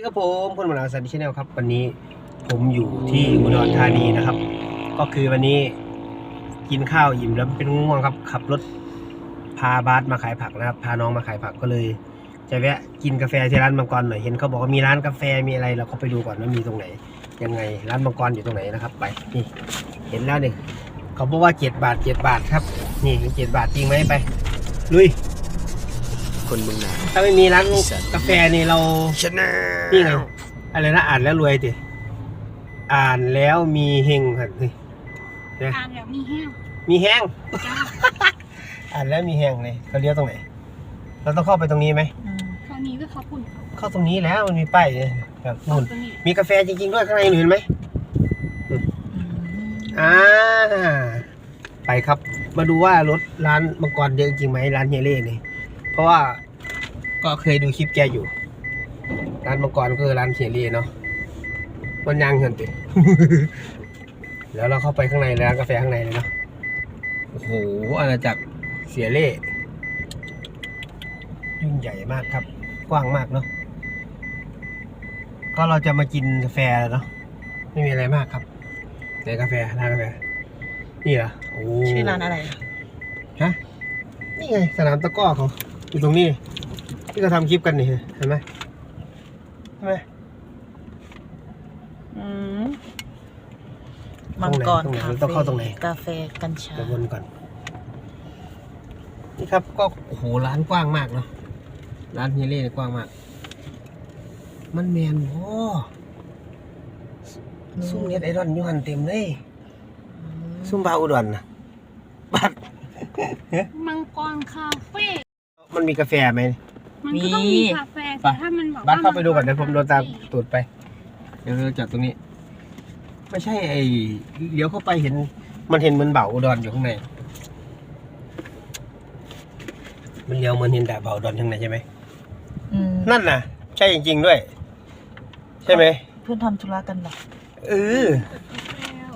นี่ครับผมพลมนาสันชแนลครับ วันนี้ผมอยู่ที่อุดรธานีนะครับ ก็คือวันนี้กินข้าวอิ่มแล้วเป็นง่วงครับ ขับรถพาบาสมาขายผักนะครับ พาน้องมาขายผักก็เลย จะแวะกินกาแฟที่ร้านมังกรหน่อยเห็นเขาบอกว่ามีร้านกาแฟมีอะไรเราก็ไปดูก่อนว่ามีตรงไหน ยังไงร้านมังกรอยู่ตรงไหนนะครับ ไปนี่เห็นแล้วหนึ่งเขาบอกว่าเจ็ดบาทเจ็ดบาทครับ นี่เจ็ดบาทจริงไหมไปลุย คนเมืองหนาวถ้าไม่มีร้านกาแฟนี่เราชนะนี่ไงอะไรนะอ่านแล้วรวยดิอ่านแล้วมีเฮงครับนี่อ่านแล้วมีแห้งมีแห้งจ้าอ่านแล้วมีแห้งเลยเขาเลี้ยวตรงไหนเราต้องเข้าไปตรงนี้ไหมคราวนี้ก็เขาปุ่นเขาเข้าตรงนี้แล้วมันมีป้ายเนี่ยแบบนู่นตัวนี้มีกาแฟจริงๆด้วยข้างในหนูเห็นไหมอืมอ่าไปครับ มาดูว่ารถร้านมังกรเยอะจริงไหมร้านเฮยเล่นี่เพ ราะว่าก็เคยดูคลิปแกอยู่ ร้านมังกรก็คือร้านเฮยเล่เนาะมันยังเห็นติ แล้วเราเข้าไปข้างในร้านกาแฟข้างในเลยเนาะโอ้โหอาณาจักรเสียเล่ยุ่งใหญ่มากครับ กว้างมากเนาะก็เราจะมากินกาแฟแล้วเนาะไม่มีอะไรมากครับในกาแฟร้านกาแฟนี่เหรอโอ้ชื่อร้านอะไรฮะนี่ไงสนามตะกร้อเขา อยู่ตรงนี้ที่เขาทำคลิปกันนี่เห็นไหมเห็นไหมอืมมังกรตรงไหนคาตรงไหนต้องเข้าตรงไหน กาแฟกัญชาเดี๋ยววนก่อน นี่ครับก็โอ้โหร้านกว้างมากเนาะร้านเฮเล่นี่กว้างมาก มันแมนโอ้ซุ่มเน็ตไอรอนอยูหันเต็มเลยอืมซุ่มบาอุดรนะบัดมังกรคาเฟ่ มันมีกาแฟไหมมันก็ต้องมีคาเฟ่แต่ถ้ามันบอกบัว่าสเข้าไปดูก่อนเดี๋ยวผมโดนตามตูดไป เดี๋ยวเราจัดตรงนี้ ไม่ใช่ไอ้เลี้ยวเข้าไปเห็น มันเห็นเหมือนเบาอุดรอยู่ข้างในมันเลี้ยวเหมือนเห็นแต่เบาอุดรข้างในใช่ไหมอืมนั่นน่ะ ใช่จริง ๆด้วย ใช่ไหมเพื่อนทำธุระกันเหรอเออ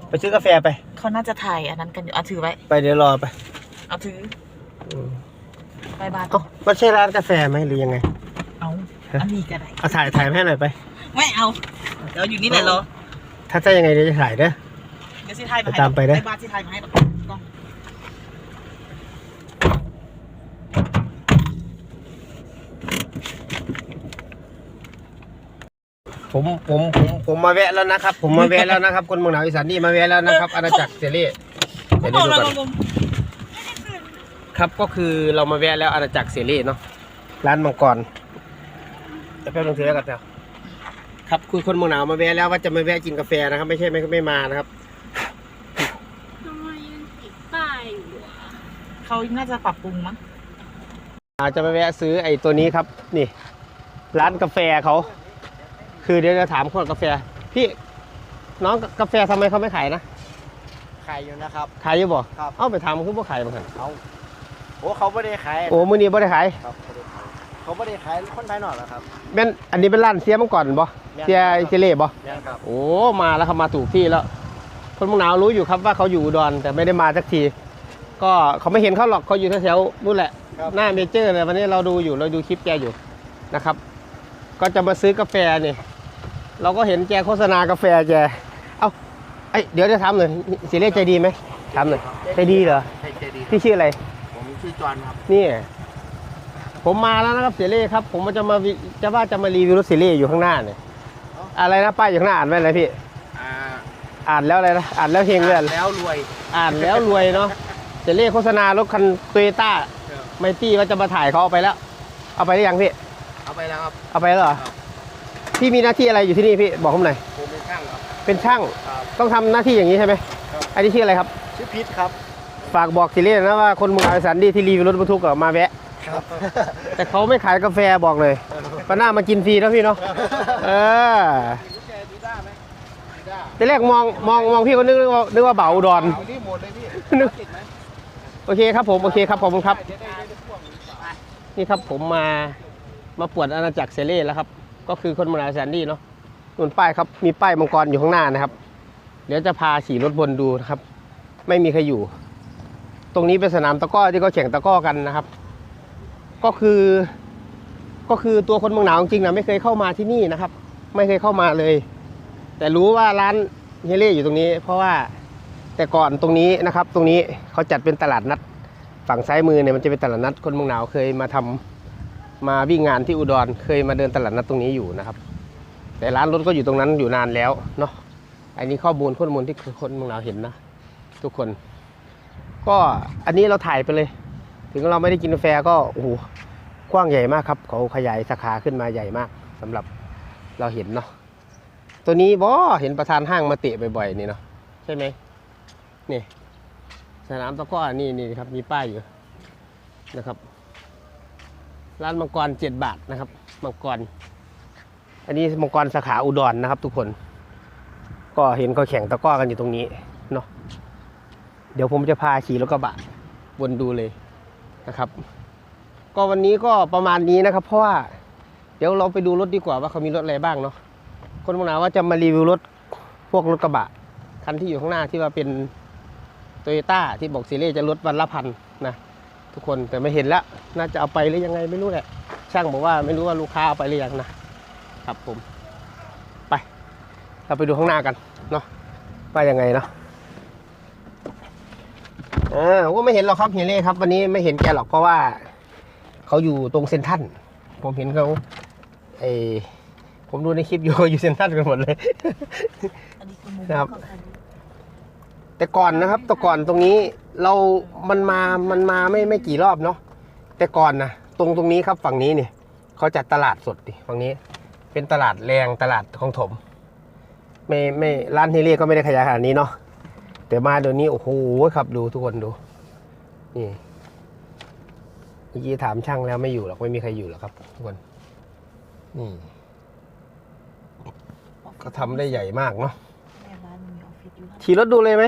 ไปซื้อกาแฟไป เขาน่าจะถ่ายอันนั้นกันอยู่เอาถือไว้ ไปเดี๋ยวรอไป เอาถืออืม ไปบ้านเอ้ามันใช่ร้านกาแฟไหมหรือยังไง เอาอันนี้ก็ได้เอาถ่ายถ่ายมาให้หน่อยไป ไม่เอา เดี๋ยวอยู่นี่แหละรอถ้าจะยังไงเดี๋ยวจะถ่ายเด้อ เดี๋ยวสิถ่ายมาให้ตามไปนะไปบ้านสิถ่ายมาให้หรอกกล้องผมผมผมผมมาแวะแล้วนะครับ ผมมาแวะแล้วนะครับ คนเมืองหนาวอีสานนี่มาแวะแล้วนะครับอาณาจักรเซเล่เดี๋ยวลดูงก่อน ลงลง ครับก็คือเรามาแวะแล้วอาณาจักรเซเล่เนาะร้านมังกรจะแป๊บนึงเถอะกันเถอะครับคุยคนเมืองหนาวมาแวะแล้วว่าจะมาแวะกินกาแฟนะครับ ไม่ใช่ไม่ไม่มานะครับทำไมยังติดป้ายอยู่อะเขาน่าจะปรับปรุงมั้งอาจจะมาแวะซื้อไอ้ตัวนี้ครับ นี่ ร้านกาแฟเขา คือเดี๋ยวจะถามคนกาแฟ พี่น้องกาแฟทำไมเขาไม่ขายนะขายอยู่นะครับ ขายอยู่บ่ครับ เอ้าไปทำคือบ่ขายบ่ครับเขา โอ้เขาไม่ได้ขายโอ้มื้อนี้บ่ได้ขายครับบ่ได้ขายเขาไม่ได้ขายคนไทยหน่อยหรอกครับแม่นอันนี้เป็นร้านเสียมังกรบ่แม่นเสียเจเล่บ่เนี่ยครับโอ้มาแล้วครับมาถูกที่แล้วคนเมุงหนาวรู้อยู่ครับว่าเขาอยู่อุดอนแต่ไม่ได้มาสักที ก็เขาไม่เห็นเขาหรอกเขาอยู่แถวๆนู่นแหละครับหน้าเมเจอร์เลยวันนี้เราดูอยู่เราดูคลิปแกอยู่นะครับ ก็จะมาซื้อกาแฟนี่เราก็เห็นแกโฆษณากาแฟแกเอาไอยเดี๋ยวจะถามหน่อยเสียเล่ใจดีไหมถามหน่อยใจดีเหรอใช่ใจดีพี่ชื่ออะไรผม ชื่อจอห์นครับนี่ ผมมาแล้วนะครับเสียเล่ครับ ผมจะมาวิจะว่าจะมารีวิวรถเสียเล่อยู่ข้างหน้าเนี่ยอะไรนะป้ายอยู่ข้างหน้าอ่านไว้อะไรพี่ อ่าอ่านแล้วอะไรนะอ่านแล้วเฮงเลยแล้วรวย อ่านแล้วรวยเนาะเสียเล่โฆษณารถคันโตโยต้าไมตี้ว่าจะมาถ่ายเขาเอาไปแล้ว เอาไปได้ยังพี่ เอาไปแล้วครับ เอาไปแล้วเหรอครับพี่มีหน้าที่อะไรอยู่ที่นี่พี่บอกผมหน่อยผมเป็นช่างครับเป็นช่างครับต้องทำหน้าที่อย่างนี้ใช่ไหมครับอันนี้ชื่ออะไรครับ ชื่อพิษครับ ฝากบอกสิเล่นะว่าคนเมืองอาสันดีที่รีวิวรถบรรทุกอะมาแวะครับแต่เขาไม่ขายกาแฟบอกเลยปาหน้ามากินฟรีแล้วพี่เนาะเออแกดีด้าไหมดีด้าทีแรกมองมองมองพี่ก็นึกว่านึกว่าเบาอุดรเอานี่หมดเลยพี่นึกติดไหมโอเคครับผมโอเคครับขอบคุณครับเดี๋ยวได้ได้พ่วงหรือเปล่านี่ครับผมมามาปวดอาณาจักรเซเล่แล้วครับ ก็คือคนเมืองอาสันดีเนาะนู่นป้ายครับมีป้ายมังกรอยู่ข้างหน้านะครับ เดี๋ยวจะพาขี่รถบนดูนะครับ ไม่มีใครอยู่ ตรงนี้เป็นสนามตะก้อที่เขาแข่งตะก้อกันนะครับ ก็คือ ก็คือตัวคนเมืองหนาวจริงๆนะไม่เคยเข้ามาที่นี่นะครับ ไม่เคยเข้ามาเลย แต่รู้ว่าร้านเฮเล่อยู่ตรงนี้ เพราะว่าแต่ก่อนตรงนี้นะครับ ตรงนี้เขาจัดเป็นตลาดนัด ฝั่งซ้ายมือเนี่ยมันจะเป็นตลาดนัด คนเมืองหนาวเคยมาทำมาวิ่งงานที่อุดรเคยมาเดินตลาดนัดตรงนี้อยู่นะครับ แต่ร้านรถก็อยู่ตรงนั้นอยู่นานแล้วเนาะอันนี้ข้อมูลข้อมูลที่คนเมืองหนาวเห็นนะ ทุกคน ก็อันนี้เราถ่ายไปเลย ถึงเราไม่ได้กินกาแฟก็โอ้โหกว้างใหญ่มากครับเขาขยายสาขาขึ้นมาใหญ่มากสำหรับเราเห็นเนาะตัวนี้บอเห็นประธานห้างมาเตะบ่อยๆนี่เนาะใช่ไหมนี่สนามตะก้อนี่นี่ครับมีป้ายอยู่นะครับ ร้านมังกรเจ็ดบาทนะครับมังกร อันนี้มังกรสาขาอุดรนะครับ ทุกคน ก็เห็นเขาแข่งตะก้อกันอยู่ตรงนี้ เดี๋ยวผมจะพาขี่รถกระบะวนดูเลยนะครับ ก็วันนี้ก็ประมาณนี้นะครับ เพราะว่าเดี๋ยวเราไปดูรถดีกว่าว่าเขามีรถอะไรบ้างเนาะคนบางนาว่าจะมารีวิวรถพวกรถกระบะคันที่อยู่ข้างหน้าที่ว่าเป็นโตโยต้าที่บอกซีเรีจะลดวันละพันนะทุกคนแต่ไม่เห็นแล้วน่าจะเอาไปหรือยังไงไม่รู้แหละช่างบอกว่าไม่รู้ว่าลูกค้าเอาไปหรือยังนะครับผม ไป เราไปดูข้างหน้ากันเนาะว่ายังไงเนาะ ออว่าไม่เห็นหรอกครับเฮียเล่ครับ วันนี้ไม่เห็นแกหรอกเพราะว่าเขาอยู่ตรงเซนทรันผมเห็นเขาไอผมดูในคลิปอยู่อยู่เซนทรันกันหมดเลยอันนี้คือมุมครับของคันแต่ก่อนนะครับ แต่ก่อนตรงนี้เรา มันมา มันมาไม่ไม่กี่รอบเนาะแต่ก่อนนะตรงตรงนี้ครับฝั่งนี้เนี่ยเขาจัดตลาดสดดิฝั่งนี้ เป็นตลาดแรงตลาดของถม ไม่ไม่ร้านเฮเล่ก็ไม่ได้ขยายขนาดนี้เนาะ แต่มาเดี๋ยวนี้โอ้โหครับดูทุกคนดู นี่เมื่อกี้ถามช่างแล้วไม่อยู่หรอกไม่มีใครอยู่หรอกครับ ทุกคน นี่ ก็ทำได้ใหญ่มากเนาะแม่ร้านมีออฟฟิศอยู่ข้างขี่รถดูเลยไหม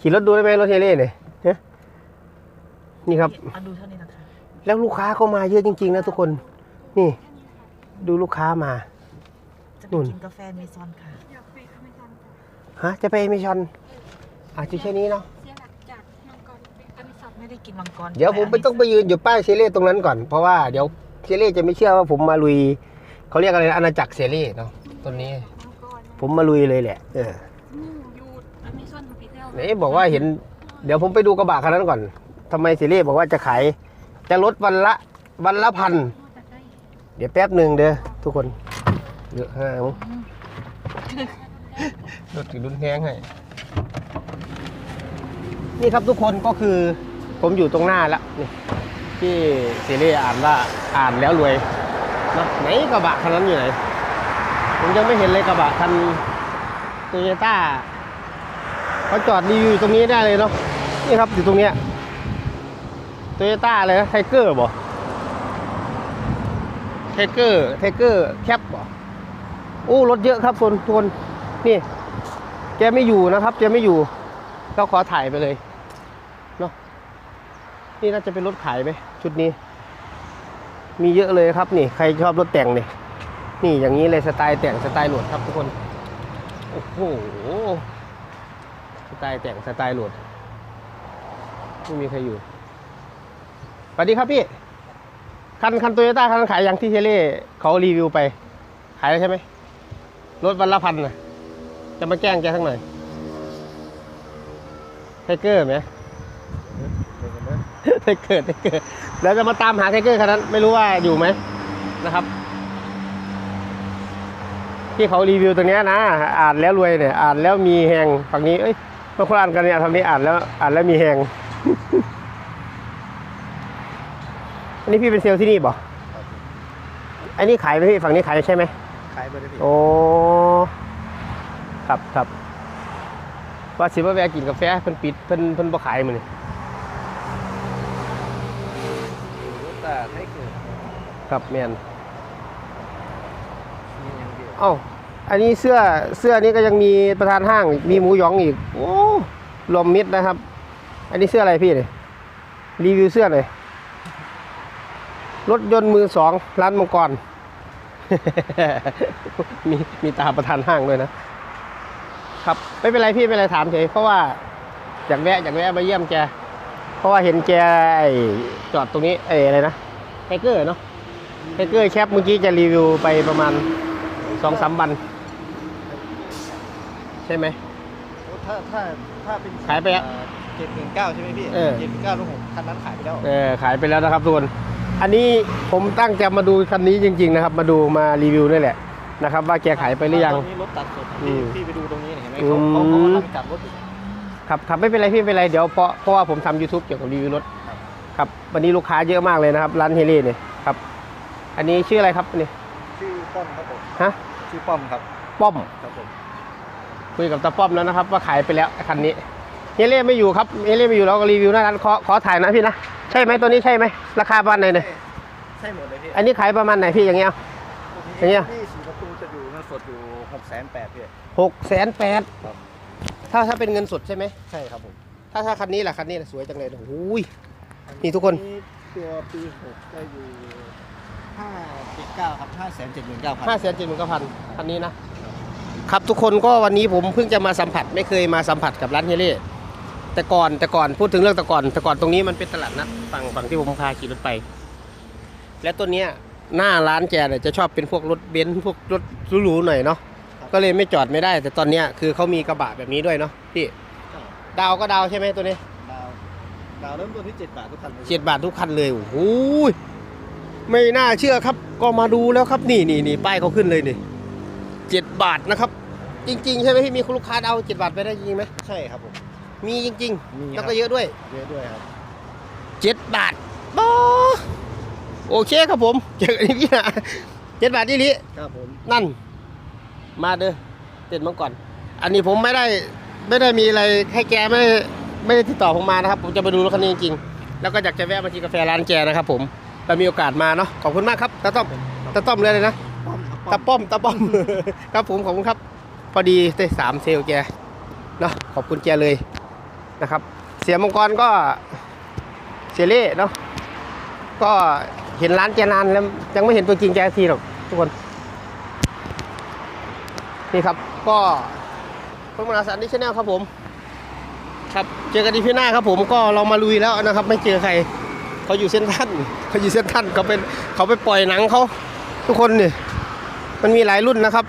ขี่รถดูได้ไหมรถเทเล่เนี่ยฮะนี่ครับเอาดูเท่านี้นะคะแล้วลูกค้าเข้ามาเยอะจริง ๆ นะทุกคน นี่ ดูลูกค้ามา จะไปนู่น กินกาแฟเมซอนค่ะอยากไปอเมซอนจ้ะฮะ จะไปมิชอน อาจจะแค่นี้เนาะเสียหลักจากมังกรไปอเมซอนไม่ได้กินมังกรเดี๋ยวผมไปต้องไปยืนอยู่ป้ายเซเล่ตรงนั้นก่อนเพราะว่าเดี๋ยวเซเล่จะไม่เชื่อว่าผมมาลุยเขาเรียกอะไรนะอาณาจักรเซเล่เนาะตัวนี้ มังกรผมมาลุยเลยแหละ เอออืมอยู่อเมซอนของปีเทลไหนบอกว่าเห็น เดี๋ยวผมไปดูกระบะคันนั้นก่อนทำไมเซเล่บอกว่าจะขายจะลดวันละวันละพันจะได้เดี๋ยวแป๊บหนึ่งเด้อทุกคนเยอะห้ามั้งรถถือรุ่นแห้งให้ นี่ครับทุกคนก็คือผมอยู่ตรงหน้าแล้วนี่ที่ซีรีส์อ่านว่าอ่านแล้วรวยเนะไหนกระบะคันนั้นอยู่ไหน ผมยังไม่เห็นเลยกระบะคันโตโยต้าเขาจอดรีวิวอยู่ตรงนี้ได้เลยเนาะนี่ครับอยู่ตรงเนี้ยโตโยต้าเลยนะไทเกอร์บ่ไทเกอร์ไทเกอร์แคปบ่โอ้รถเยอะครับโซนโซนนี่แกไม่อยู่นะครับแกไม่อยู่ ก็ขอถ่ายไปเลยเนาะนี่น่าจะเป็นรถขายไหมชุดนี้ มีเยอะเลยครับนี่ ใครชอบรถแต่งนี่นี่อย่างนี้เลยสไตล์แต่งสไตล์โหลดครับทุกคนโอ้โหสไตล์แต่งสไตล์โหลดไม่มีใครอยู่สวัสดีครับพี่คันคันโตโยต้าคันขายอย่างที่เทเล่เขารีวิวไป ขายแล้วใช่ไหมรถวันละพันนะจะมาแกล้งแกทั้งหน่อย ไทเกอร์ไหมไทเกอร์ไทเกอร์แล้วจะมาตามหาไทเกอร์คันนั้นไม่รู้ว่าอยู่ไหมนะครับที่เขารีวิวตรงเนี้ยนะอ่านแล้วรวยเนี่ยอ่านแล้วมีแหงฝั่งนี้เอ้ยบางคนอ่านกันเนี่ยทำนี้อ่านแล้วอ่านแล้วมีแหงอันนี้พี่เป็นเซลล์ที่นี่บ่อันนี้ขายไหมพี่ฝั่งนี้ขายใช่ไหมขายไปเลยพี่โอ้ครับครับ ว่าสิว่าแวะกินกาแฟเพิ่นปิดเพิ่นเพิ่นบ่ขายมื้อนี้รถแต่ให้เกิดครับแม่นมีอย่างเดียวเอ้าอันนี้เสื้อเสื้อนี้ก็ยังมีประธานห้างอีกมีหมูหยองอีก โอ้รวมมิตรนะครับ อันนี้เสื้ออะไรพี่เนี่ยรีวิวเสื้อหน่อยรถยนต์มือสองร้านมังกร มีมีตาประธานห้างด้วยนะ ครับไม่เป็นไรพี่ไม่เป็นไรถามเฉยเพราะว่าอยากแวะอยากแวะมาเยี่ยมแก เพราะว่าเห็นแกไอ้จอดตรงนี้ไอ้อะไรนะไทเกอร์เนาะไทเกอร์แคปเมื่อกี้จะรีวิวไปประมาณสองสามวัน ใช่ไหมโอ้ถ้าถ้าถ้าเป็นขายไปอะเจ็ดหนึ่งเก้าใช่ไหมพี่เออ เจ็ดหนึ่งเก้าลูกผมคันนั้นขายไปแล้วเออขายไปแล้วนะครับทุกคน อันนี้ผมตั้งใจมาดูคันนี้จริง ๆ นะครับ มาดูมารีวิวนี่แหละ นะครับ ว่าแกขายไปหรือยังตรงนี้รถตัดสดอืพี่มพี่ไปดูตรงนี้เห็นไหมอืเขามเขาเขากำลังจัดรถอยู่ ครับครับไม่เป็นไรพี่ไม่เป็นไรเดี๋ยวเพราะเพราะว่าผมทำ YouTube เกี่ยวกับรีวิวรถครับวันนี้ลูกค้าเยอะมากเลยนะครับร้านเฮเล่เนี่ยครับ อันนี้ชื่ออะไรครับนี่ชื่อป้อมครับผมฮะชื่อป้อมครับป้อม ครับผมคุยกับตาป้อมแล้วนะครับ ว่าขายไปแล้วคันนี้เฮเล่ไม่อยู่ครับเฮเล่ไม่อยู่เราก็รีวิวหน้าร้านขอขอถ่ายนะพี่นะใช่ไหมตัวนี้ใช่ไหมราคาประมาณไหนเนี่ยใช่หมดเลยพี่อันนี้ขายประมาณไหนพี่อย่างเงี้ย อย่างเงี้ย นี่ หกแสนแปดพี่หกแสนแปดครับถ้าถ้าเป็นเงินสดใช่ไหมใช่ครับผมถ้าถ้าคันนี้แหละคันนี้น่ะสวยจังเลยโอ้โหยนี่ทุกคนตัวปีหกจะอยู่ห้าเจ็ดเก้าครับห้าแสนเจ็ดหมื่นเก้าพันห้าแสนเจ็ดหมื่นเก้าพันคันนี้นะครับทุกคนก็วันนี้ผมเพิ่งจะมาสัมผัสไม่เคยมาสัมผัสกับร้านเฮเล่แต่ก่อนแต่ก่อนพูดถึงเรื่องแต่ก่อน แต่ก่อนตรงนี้มันเป็นตลาดนัดฝั่งฝั่งที่ผมพาขี่รถไป และตัวเนี้ยหน้าร้านแกเนี่ยจะชอบเป็นพวกรถเบนซ์พวกรถหรูๆหน่อยเนาะ ก็เลยไม่จอดไม่ได้ แต่ตอนเนี้ยคือเขามีกระบะแบบนี้ด้วยเนาะพี่ ดาวก็ดาวใช่ไหมตัวนี้ดาวดาวเริ่มต้นที่เจ็ดบาททุกคันเลยเจ็ดบาททุกคันเลยโอ้โหยไม่น่าเชื่อครับ ก็มาดูแล้วครับนี่นี่นี่ป้ายเขาขึ้นเลยนี่เจ็ดบาทนะครับ จริง ๆ ใช่ไหมพี่มีคุณลูกค้าเอาเจ็ดบาทไปได้จริงไหมใช่ครับผม มีจริงมีๆ ครับ แล้วก็เยอะด้วย เยอะด้วยครับ เจ็ดบาทโอ้โอเคครับผม เจอกันอีกทีนะเจ็ดบาทที่นี้ครับผม นั่น มาเด้อเต้นมาก่อนอันนี้ผมไม่ได้ไม่ได้มีอะไรให้แกไม่ไม่ได้ติดต่อผมมานะครับ ผมจะมาดูรถคันนี้จริงๆแล้วก็อยากจะแวะมากินกาแฟร้านแกนะครับผมเรามีโอกาสมาเนาะขอบคุณมากครับตาต้อมตาต้อมเลยเลยนะตาป้อมตาป้อมครับผมขอบคุณครับ พอดีได้สามเซลลแกเนาะขอบคุณแกเลยนะครับ เสียมังกรก็เสียเล่เนาะก็เห็นร้านแกนานแล้วยังไม่เห็นตัวจริงแกสักทีหรอกทุกคน นี่ครับก็เพิ่งมาสันดิชแนลครับผม ครับเจอกันที่พี่หน้าครับผมก็เรามาลุยแล้วนะครับ ไม่เจอใครเขาอยู่เส้นท่านเขาอยู่เส้นท่านเขาเป็นเขาไปปล่อยหนังเขาทุกคนเนี่ยมันมีหลายรุ่นนะครับ